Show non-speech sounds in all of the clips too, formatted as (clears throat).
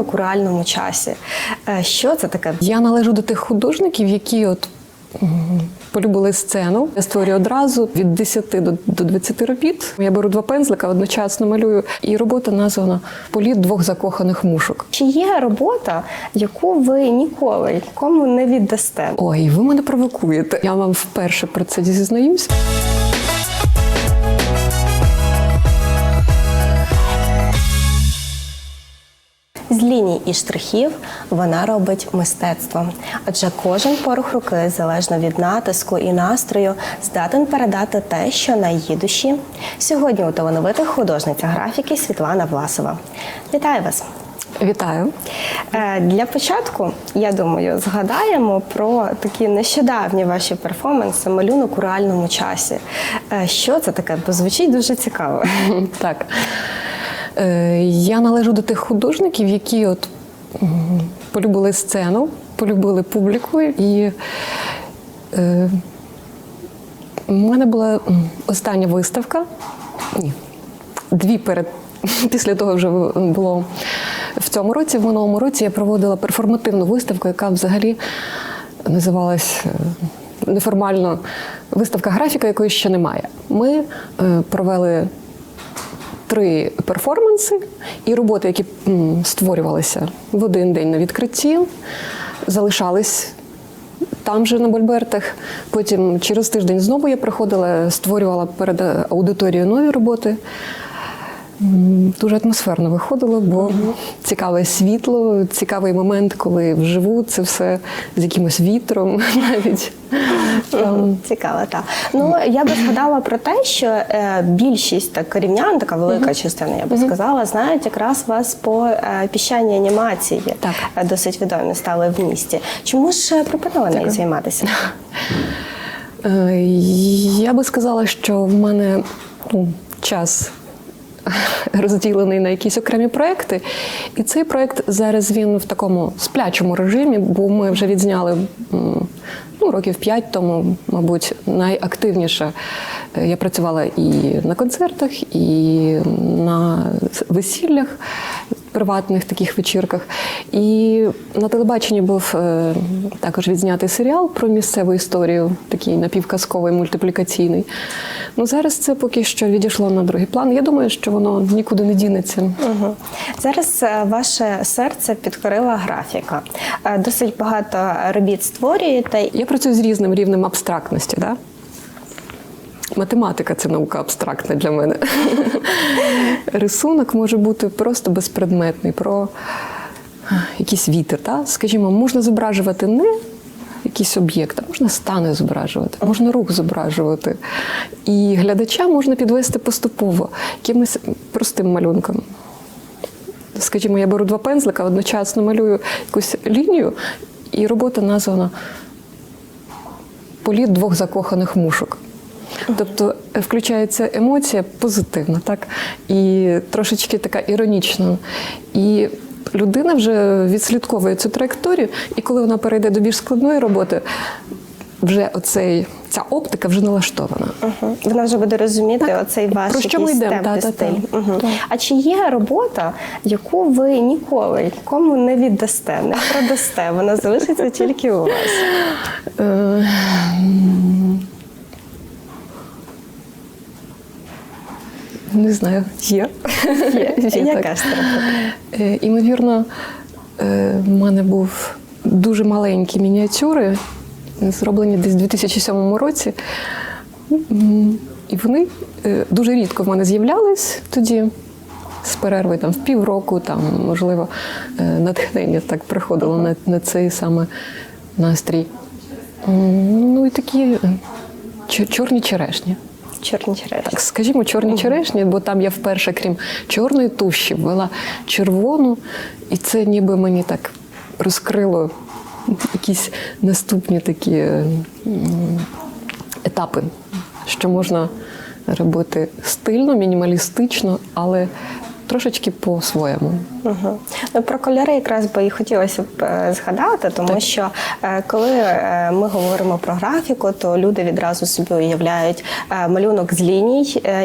малюнок у реальному часі. Е, Що це таке? Я належу до тих художників, які от полюбили сцену. Я створюю одразу від 10 до, до 20 робіт. Я беру два пензлика, одночасно малюю, і робота названа Політ двох закоханих мушок. Чи є робота, яку ви ніколи нікому не віддасте? Ой, ви мене провокуєте. Я вам вперше про це зізнаюсь. З ліній і штрихів вона робить мистецтво. Адже кожен порух руки, залежно від натиску і настрою, здатен передати те, що на її душі. Сьогодні у талановитих художниця графіки Світлана Власова. Вітаю вас! Вітаю. Е, Для початку, я думаю, згадаємо про такі нещодавні ваші перформанси малюнок у реальному часі. Е, Що це таке? Бо звучить дуже цікаво. (laughs) Так. Е, Я належу до тих художників, які от полюбили сцену, полюбили публіку. І е, у мене була остання виставка. Ні, дві перед. (laughs) Після того вже було в цьому році, в минулому році я проводила перформативну виставку, яка взагалі називалась е, неформально виставка графіка, якої ще немає. Ми е, провели три перформанси і роботи, які створювалися в один день на відкритті, залишались там же на Больбертах. Потім через тиждень знову я приходила, створювала перед аудиторією нові роботи. Дуже атмосферно виходило, бо цікаве світло, цікавий момент, коли вживу це все з якимось вітром (laughs) навіть. Цікаво, так. Ну я би згадала про те, що е, більшість так рівнян, така велика частина, я би сказала, знають якраз вас по е, піщаній анімації. Так. Е, Досить відомі стали в місті. Чому ж припинили нею займатися? Я би сказала, що в мене ну, час (laughs) розділений на якісь окремі проекти. І цей проект зараз він в такому сплячому режимі, бо ми вже відзняли ну, років п'ять тому, мабуть, найактивніше. Е, Я працювала і на концертах, і на весіллях. Приватних таких вечірках. І на телебаченні був е, також відзнятий серіал про місцеву історію, такий напівказковий, мультиплікаційний. Ну зараз це поки що відійшло на другий план. Я думаю, що воно нікуди не дінеться. Угу. Зараз е, ваше серце підкорила графіка. Е, Досить багато робіт створюєте. Я працюю з різним рівнем абстрактності. Да? Математика це наука абстрактна для мене. (laughs) Рисунок може бути просто безпредметний, про якийсь вітер. Да? Скажімо, можна зображувати не якийсь об'єкт, а можна стани зображувати, можна рух зображувати. І глядача можна підвести поступово якимось простим малюнком. Скажімо, я беру два пензлика, одночасно малюю якусь лінію, і робота названа Політ двох закоханих мушок. Тобто е, включається емоція позитивна, так? І трошечки така іронічна. І людина вже відслідковує цю траєкторію, і коли вона перейде до більш складної роботи, вже оцей, ця оптика вже налаштована. Угу. Вона вже буде розуміти оцей ваш Про що ми йдемо? Та, та, та. Угу. Так. А чи є робота, яку ви ніколи нікому не віддасте, не продасте? Вона залишиться тільки у вас. Не знаю, є. Є. (laughs) Яка ж це? Е, Імовірно, е, в мене був дуже маленькі мініатюри, зроблені десь у 2007 році. І вони е, дуже рідко в мене з'являлись тоді. З перерви там в півроку, там, можливо, натхнення так приходило на, на цей саме настрій. Ну і такі чорні черешні. Чорні черешні. Так, скажімо, чорні черешні, бо там я вперше, крім чорної туші, ввела червону, і це ніби мені так розкрило якісь наступні такі е, етапи, що можна робити стильно, мінімалістично, але трошечки по-своєму. Угу. Ну, про кольори якраз би і хотілося б е, згадати, тому що е, коли е, ми говоримо про графіку, то люди відразу собі уявляють малюнок з ліній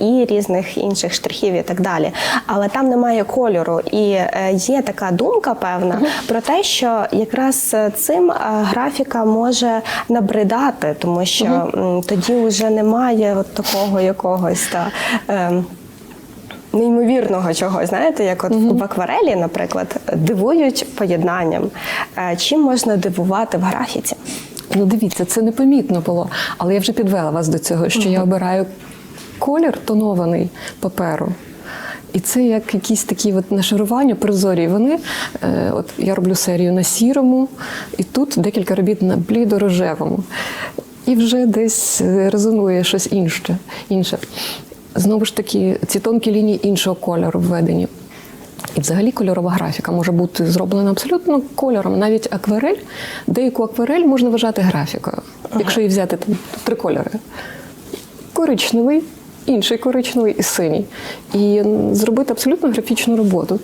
і різних інших штрихів і так далі. Але там немає кольору, і є така думка певна про те, що якраз цим графіка може набридати, тому що м, тоді вже немає от такого якогось та. Неймовірного чогось, знаєте, як от в акварелі, наприклад, дивують поєднанням. Е, Чим можна дивувати в графіці? Ну, дивіться, це непомітно було, але я вже підвела вас до цього, що я обираю колір тонований паперу. І це як якісь такі от нашарування прозорі. Вони, е, от я роблю серію на сірому, і тут декілька робіт на блідо-рожевому. І вже десь е, резонує щось інше. інше. Знову ж таки, ці тонкі лінії іншого кольору введені. І взагалі кольорова графіка може бути зроблена абсолютно кольором. Навіть акварель, деяку акварель можна вважати графікою, якщо її взяти там три кольори: коричневий, інший коричневий і синій. І зробити абсолютно графічну роботу.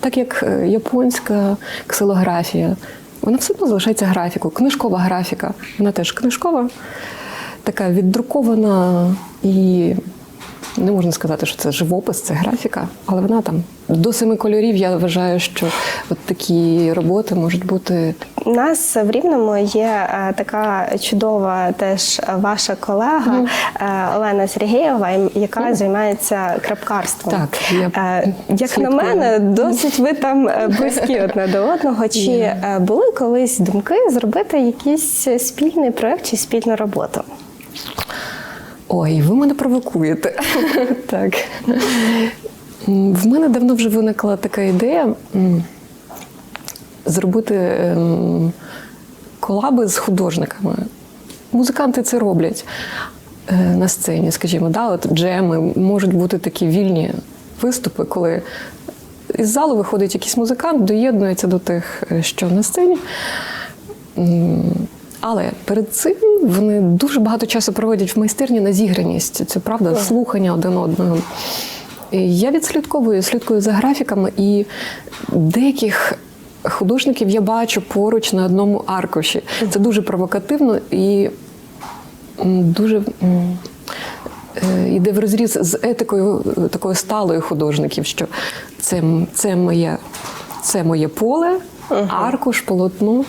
Так як е, японська ксилографія, вона все одно залишається графікою. Книжкова графіка, вона теж книжкова, така віддрукована і не можна сказати, що це живопис, це графіка, але вона там до семи кольорів. Я вважаю, що от такі роботи можуть бути У нас в Рівному є е, така чудова теж ваша колега е, Олена Сергієва, яка займається крапкарством. Так, я Е, Як на мене, досить ви там близькі (laughs) одне до одного. Чи е, були колись думки зробити якийсь спільний проект чи спільну роботу? Ой, ви мене провокуєте. (laughs) так. В мене давно вже виникла така ідея зробити ем, колаби з художниками. Музиканти це роблять е, на сцені, скажімо, да, от джеми, можуть бути такі вільні виступи, коли із залу виходить якийсь музикант, доєднується до тих, е, що на сцені. Але перед цим вони дуже багато часу проводять в майстерні на зіграність. Це правда, слухання один одного. Я відслідковую, слідкую за графіками, і деяких художників я бачу поруч на одному аркуші. Це дуже провокативно і дуже е, йде в розріз з етикою е, такою сталою художників, що це, це, моє, це моє поле, аркуш, полотно.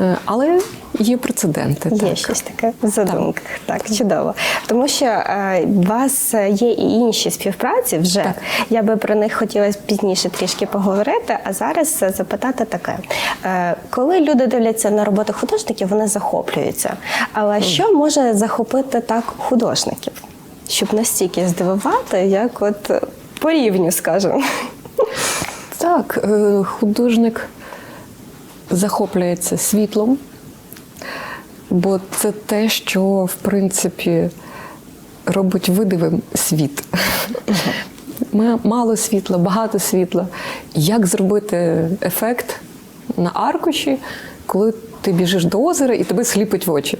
Е, Але є прецеденти. Є так. щось таке в задумках. Так, чудово. Тому що е, у вас є і інші співпраці вже. Так. Я би про них хотіла пізніше трішки поговорити, а зараз е, запитати таке: Е, коли люди дивляться на роботи художників, вони захоплюються. Але що може захопити так художників, щоб настільки здивувати, як от е, по рівню, скажімо? Так, е, художник захоплюється світлом, бо це те, що в принципі робить видивим світ. Ма- Мало світла, багато світла. Як зробити ефект на аркуші, коли ти біжиш до озера і тебе сліпить в очі?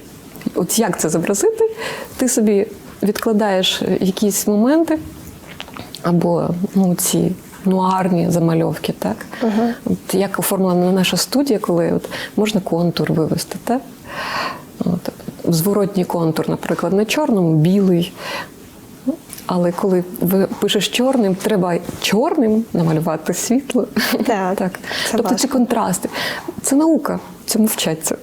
От як це зобразити? Ти собі відкладаєш якісь моменти, або ну, ці нуарні замальовки, так? От, як оформлена наша студія, коли от, можна контур вивести, так? От, зворотній контур, наприклад, на чорному білий. Але коли ви пишеш чорним, треба чорним намалювати світло. Так, (laughs) так. це Тобто ці контрасти. Це наука, цьому вчаться.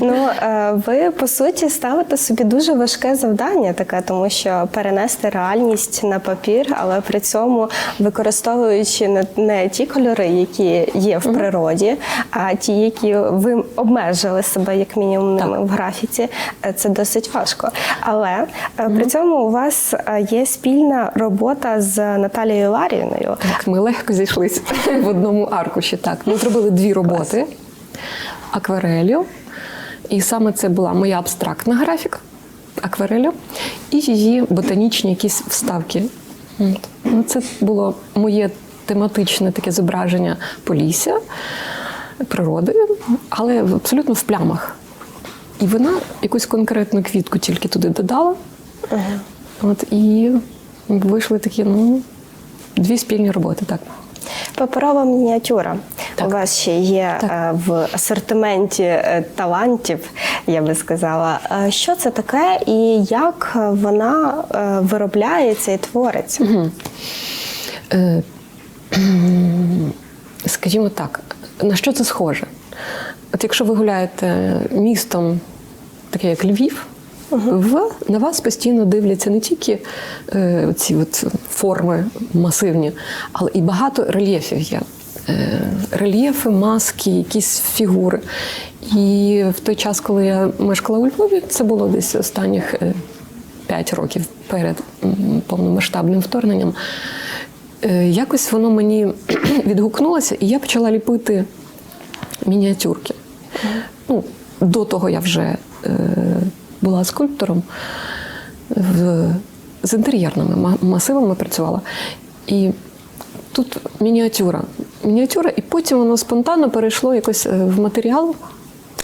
Ну, е, ви по суті ставите собі дуже важке завдання, таке, тому що перенести реальність на папір, але при цьому використовуючи не, ті кольори, які є в природі, а ті, які ви обмежили себе як мінімум ними в графіці, е, це досить важко. Але е, при цьому у вас є спільна робота з Наталією Ларіною. Так, ми легко зійшлися в одному аркуші. Так, ми зробили дві роботи акварелю. І саме це була моя абстрактна графіка акварелю і її ботанічні якісь вставки. Ну, це було моє тематичне таке зображення полісся, природи, але абсолютно в плямах. І вона якусь конкретну квітку тільки туди додала. От, і вийшли такі, ну, дві спільні роботи, так. Паперова мініатюра. Так. У вас ще є Так. е, в асортименті е, талантів, я би сказала. Е, Що це таке і як вона виробляється і твориться? Е, Скажімо так, на що це схоже? От якщо ви гуляєте містом, таке як Львів, в, на вас постійно дивляться не тільки е, ці от форми масивні, але і багато рельєфів є. Е, рельєфи, маски, якісь фігури. І в той час, коли я мешкала у Львові, це було десь останніх е, 5 років перед повномасштабним вторгненням. Е, Якось воно мені (clears throat) відгукнулося, і я почала ліпити мініатюрки. Ну, до того я вже е, була скульптором, з інтер'єрними масивами працювала. І тут мініатюра. Мініатюра, і потім воно спонтанно перейшло якось е, в матеріал.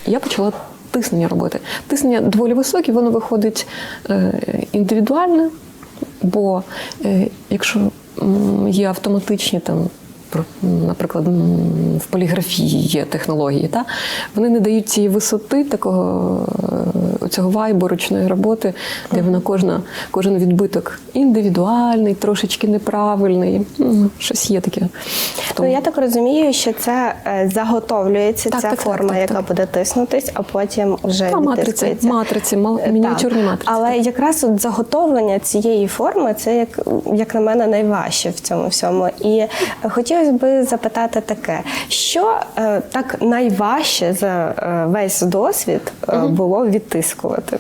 Я почала тиснення робити. Тиснення доволі високе, воно виходить е, індивідуальне, бо е, якщо є автоматичні там. Наприклад, в поліграфії є технології, та? вони не дають цієї висоти, такого е, цього вайбу ручної роботи, де вона кожна, кожен відбиток індивідуальний, трошечки неправильний. М, Щось є таке. Ну я так розумію, що це е, заготовлюється Так, ця так, так, форма, так, яка так. буде тиснутись, а потім вже Та, матриці, матриці, Е, мініатюрні так. матриці, Але так. якраз от заготовлення цієї форми це як, як на мене найважче в цьому всьому. І е, хотілося б запитати таке: що е, так найважче за е, весь досвід е, було відтискувати?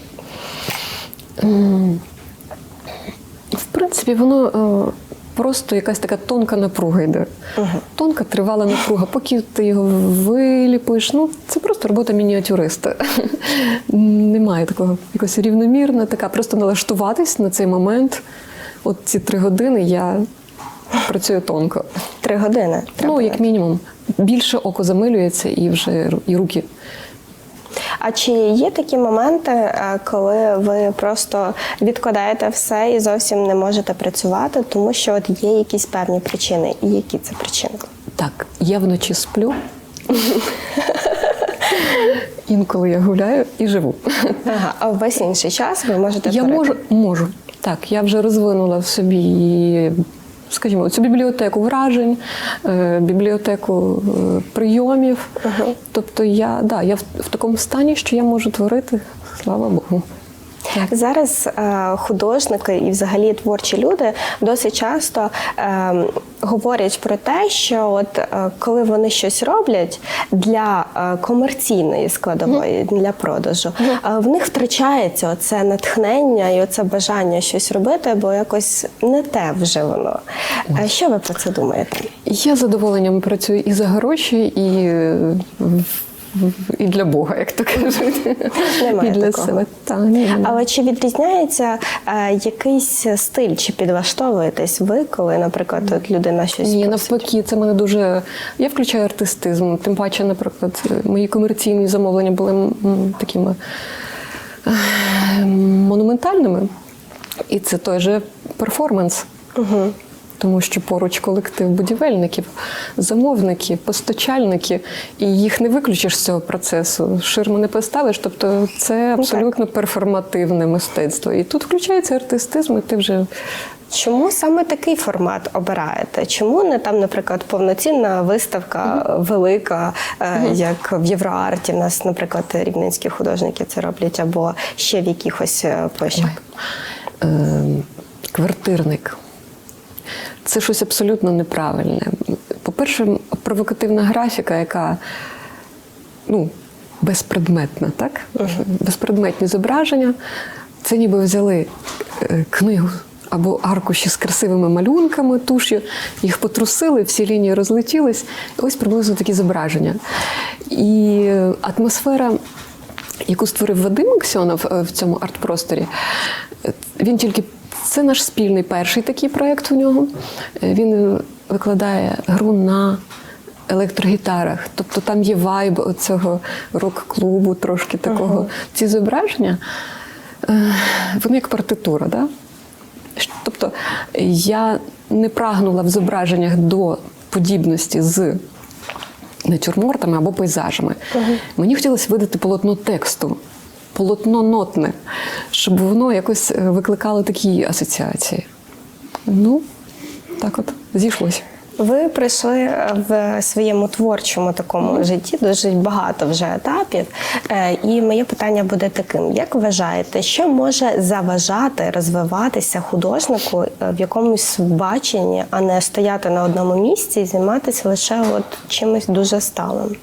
В принципі, воно просто якась така тонка напруга йде. Тонка тривала напруга. Поки ти його виліпиш, ну це просто робота мініатюриста. (laughs) Немає такого якось рівномірна, така просто налаштуватись на цей момент. От ці три години я працюю тонко. Три години. треба. Ну, як мінімум, більше око замилюється і вже і руки. А чи є такі моменти, е, коли ви просто відкладаєте все і зовсім не можете працювати, тому що от є якісь певні причини? І які це причини? Так, я вночі сплю. Інколи я гуляю і живу. Ага, а весь інший час ви можете Я можу, можу. Так, я вже розвинула в собі, скажімо, цю бібліотеку вражень, е, бібліотеку е, прийомів. Тобто я, да, я в, в такому стані, що я можу творити, слава Богу. Так. Зараз е, художники і взагалі творчі люди досить часто е, говорять про те, що от е, коли вони щось роблять для е, комерційної складової, для продажу, е, в них втрачається оце натхнення і оце бажання щось робити, бо якось не те вже воно. Е, що ви про це думаєте? Я задоволенням працюю і за гроші, і, і для Бога, як то кажуть. Немає і для такого. себе. Та, ні, ні. Але чи відрізняється е, якийсь стиль, чи підлаштовуєтесь ви, коли, наприклад, от людина щось Ні, просить? навпаки, це мене дуже. Я включаю артистизм. Тим паче, наприклад, мої комерційні замовлення були м, такими е, монументальними. І це той же перформанс. Угу. Тому що поруч колектив будівельників, замовники, постачальники, і їх не виключиш з цього процесу. Ширму не поставиш. Тобто це абсолютно перформативне мистецтво. І тут включається артистизм, і ти вже Чому саме такий формат обираєте? Чому не там, наприклад, повноцінна виставка велика, е, як в Євроарті? В нас, наприклад, рівненські художники це роблять, або ще в якихось е, площах? е, квартирник. Це щось абсолютно неправильне. По-перше, провокативна графіка, яка ну, безпредметна, так? Безпредметні зображення. Це ніби взяли е, книгу або аркуші з красивими малюнками, туш'ю, їх потрусили, всі лінії розлетілись. І ось приблизно такі зображення. І атмосфера яку створив Вадим Аксьонов е, в цьому арт-просторі. Він тільки це наш спільний перший такий проєкт у нього. Е, Він викладає гру на електрогітарах. Тобто там є вайб цього рок-клубу, трошки такого. Ці зображення, е, вони як партитура. Да? Тобто я не прагнула в зображеннях до подібності з натюрмортами або пейзажами. Мені хотілося видати полотно тексту, полотно нотне, щоб воно якось е, викликало такі асоціації. Ну, так от, зійшлося. Ви пройшли е, в своєму творчому такому житті дуже багато вже етапів. Е, І моє питання буде таким: як вважаєте, що може заважати розвиватися художнику в якомусь баченні, а не стояти на одному місці і займатися лише от чимось дуже сталим?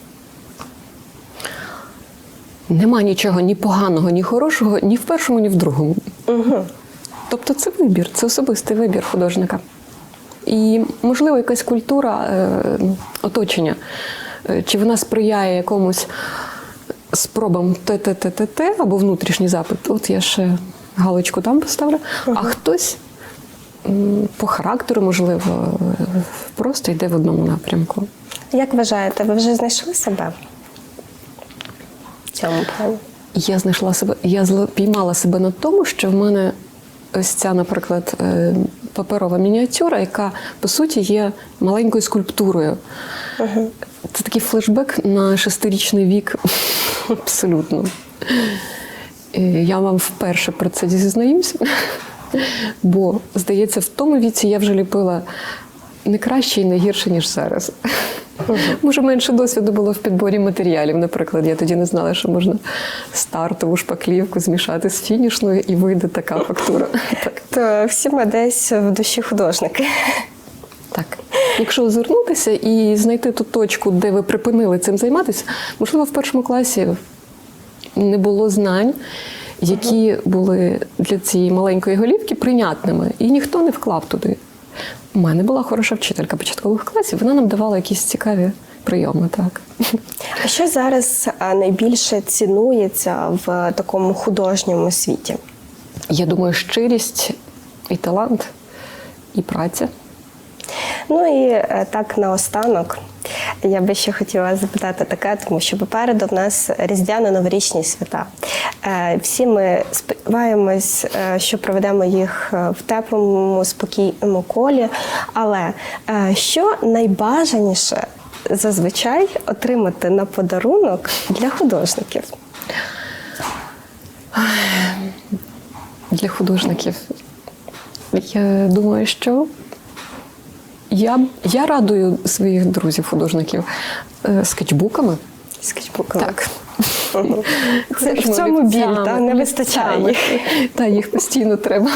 Нема нічого ні поганого, ні хорошого, ні в першому, ні в другому. Угу. Тобто це вибір, це особистий вибір художника. І, можливо, якась культура е, оточення, е, чи вона сприяє якомусь спробам те-те-те-те-те або внутрішній запит. От я ще галочку там поставлю, а хтось по характеру, можливо, е, просто йде в одному напрямку. Як вважаєте, ви вже знайшли себе цьому плані? Я знайшла себе, я піймала себе на тому, що в мене ось ця, наприклад, е, паперова мініатюра, яка по суті є маленькою скульптурою. Це такий флешбек на шестирічний вік. (laughs) Абсолютно. Е, Я вам вперше про це зізнаюся. (laughs) Бо, здається, в тому віці я вже ліпила не краще і не гірше, ніж зараз. (laughs) Може, менше досвіду було в підборі матеріалів. Наприклад, я тоді не знала, що можна стартову шпаклівку змішати з фінішною і вийде така фактура. (laughs) Так. То всі ми десь в душі художники. так. Якщо озирнутися і знайти ту точку, де ви припинили цим займатися, можливо, в першому класі не було знань, які були для цієї маленької голівки прийнятними, і ніхто не вклав туди. У мене була хороша вчителька початкових класів, вона нам давала якісь цікаві прийоми. Так. А що зараз найбільше цінується в такому художньому світі? Я думаю, щирість і талант, і праця. Ну і е, так наостанок. Я би ще хотіла запитати таке, тому що попереду в нас різдвяно-новорічні свята. Е, Всі ми сподіваємось, е, що проведемо їх е, в теплому, спокійному колі. Але що найбажаніше зазвичай отримати на подарунок для художників? для художників. Я думаю, що я, я радую своїх друзів-художників е, скетчбуками. Скетчбуками. Так. Це в цьому біль, та не вистачає їх. Та їх постійно треба.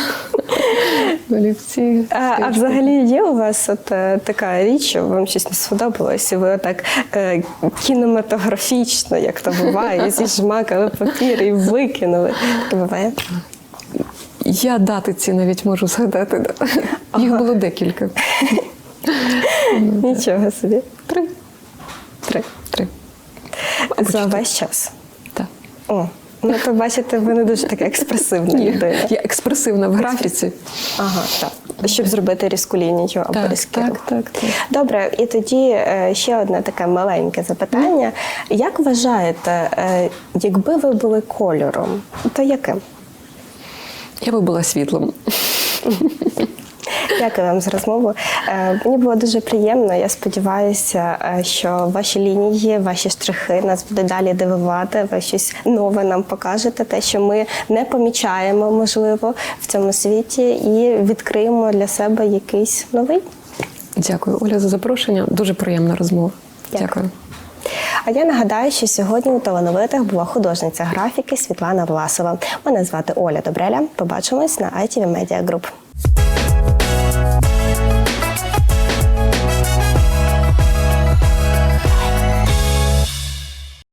Олівці. А, а взагалі є у вас от е, така річ, що вам щось не сподобалось, і ви отак е, кінематографічно, як то буває, зіжмакали папір і викинули. Так Буває? Я дати ці навіть можу згадати. Да. Їх було декілька. (laughs) Нічого собі. Три. Три. Три. За весь час. Так. О, ну то бачите, ви не дуже така експресивна Ні, людина. я експресивна в графіці. Ага, так. Щоб зробити різку лінію або Так, різкий так, так, так. Добре, і тоді е, ще одне таке маленьке запитання. Як вважаєте, е, якби ви були кольором, то яким? Я би була світлом. (laughs) Дякую вам за розмову. Е, Мені було дуже приємно. Я сподіваюся, е, що ваші лінії, ваші штрихи нас будуть далі дивувати. Ви щось нове нам покажете, те, що ми не помічаємо, можливо, в цьому світі, і відкриємо для себе якийсь новий. Дякую, Оля, за запрошення. Дуже приємна розмова. Дякую. Дякую. А я нагадаю, що сьогодні у талановитих була художниця графіки Світлана Власова. Мене звати Оля Добреля. Побачимось на ITV Media Group.